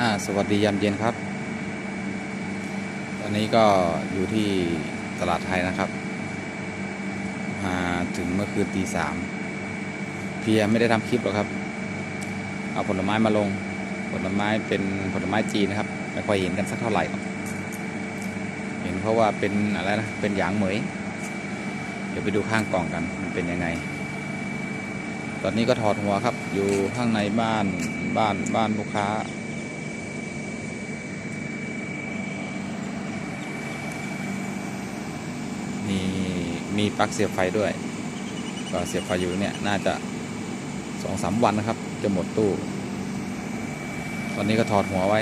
อ่าสวัสดียามเย็นครับ ตอนนี้ก็อยู่ที่ตลาดไทยนะครับ มาถึงเมื่อคืนตีสามเพียไม่ได้ทำคลิปหรอกครับ เอาผลไม้มาลง ผลไม้เป็นผลไม้จีนนะครับ ไม่ค่อยเห็นกันสักเท่าไหร่หรอกเห็นเพราะว่าเป็นอะไรนะ เป็นหยางเหมย เดี๋ยวไปดูข้างกล่องกัน มันเป็นยังไง ตอนนี้ก็ถอดหัวครับ อยู่ข้างในบ้าน บ้าน บ้านลูกค้า มี มีปลั๊กเสียบไฟด้วย ก็เสียบไฟอยู่เนี่ยน่าจะสองสามวันนะครับ จะหมดตู้ ตอนนี้ก็ถอดหัวไว้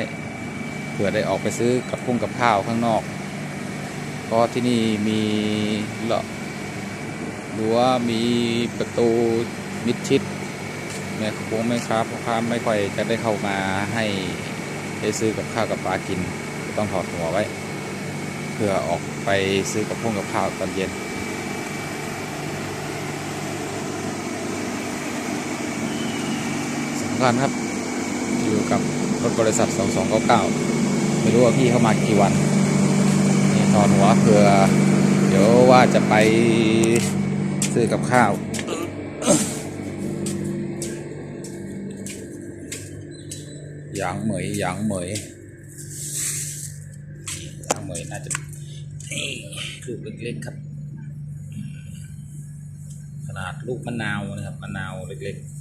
เผื่อได้ออกไปซื้อกับพุ่งกับข้าวข้างนอกเพราะที่นี่มีเลาะรั้วมีประตูมิดชิดแม่คงแม่ค้าพ่อค้าไม่ค่อยจะได้เข้ามาให้ได้ซื้อกับข้าวกับปลากิน ต้องถอดหัวไว้ เพื่อออกไปซื้อกับพงกับข้าวตอนเย็น สำ คัญครับ อยู่กับรถบริษัท 2299 ไม่รู้ว่าพี่เข้ามากี่วัน นี่ถอนหัวเผื่อ เดี๋ยวว่าจะไปซื้อกับข้าวหยางเหมยหยางเหมยหยางเหมยน่าจะลูกเล็กๆครับ ขนาดลูกมะนาวนะครับ มะนาวเล็กๆ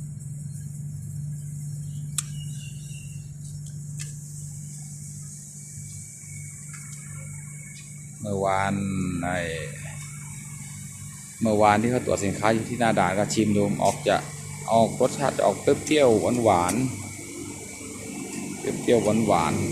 เมื่อวานในเมื่อวานที่เขาตรวจสินค้าอยู่ที่หน้าด่านก็ชิมดูออกจะออกรสชาติจะออกเปรี้ยวๆหวานๆเปรี้ยวๆหวานๆ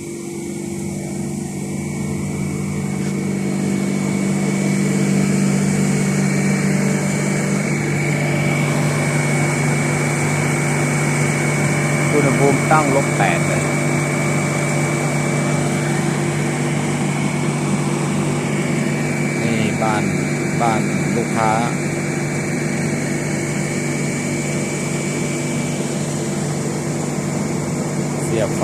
อุณหภูมิตั้งลบแปดเลย นี่บ้านบ้าน ลูกค้า เสียบไฟ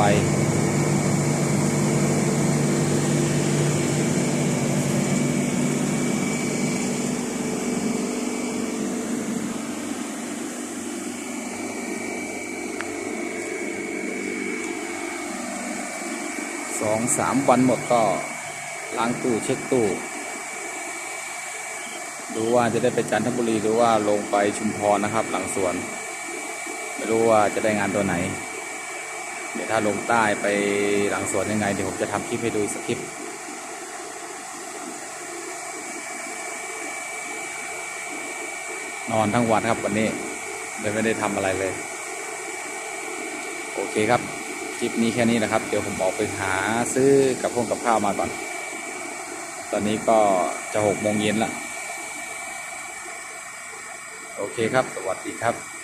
สองสามวันหมดก็ล้างตู้เช็คตู้ ดูว่าจะได้ไปจันทบุรีหรือว่าลงไปชุมพรนะครับ หลังสวน ไม่รู้ว่าจะได้งานตัวไหน เดี๋ยวถ้าลงใต้ไปหลังสวนยังไง เดี๋ยวผมจะทำคลิปให้ดูสักคลิปนอนทั้งวันครับวันนี้เลยไม่ได้ทำอะไรเลย โอเคครับคลิปนี้แค่นี้นะครับ เดี๋ยวผมออกไปหาซื้อกับพวกกับข้าวมาก่อน ตอนนี้ก็จะหกโมงเย็นละ โอเคครับ สวัสดีครับ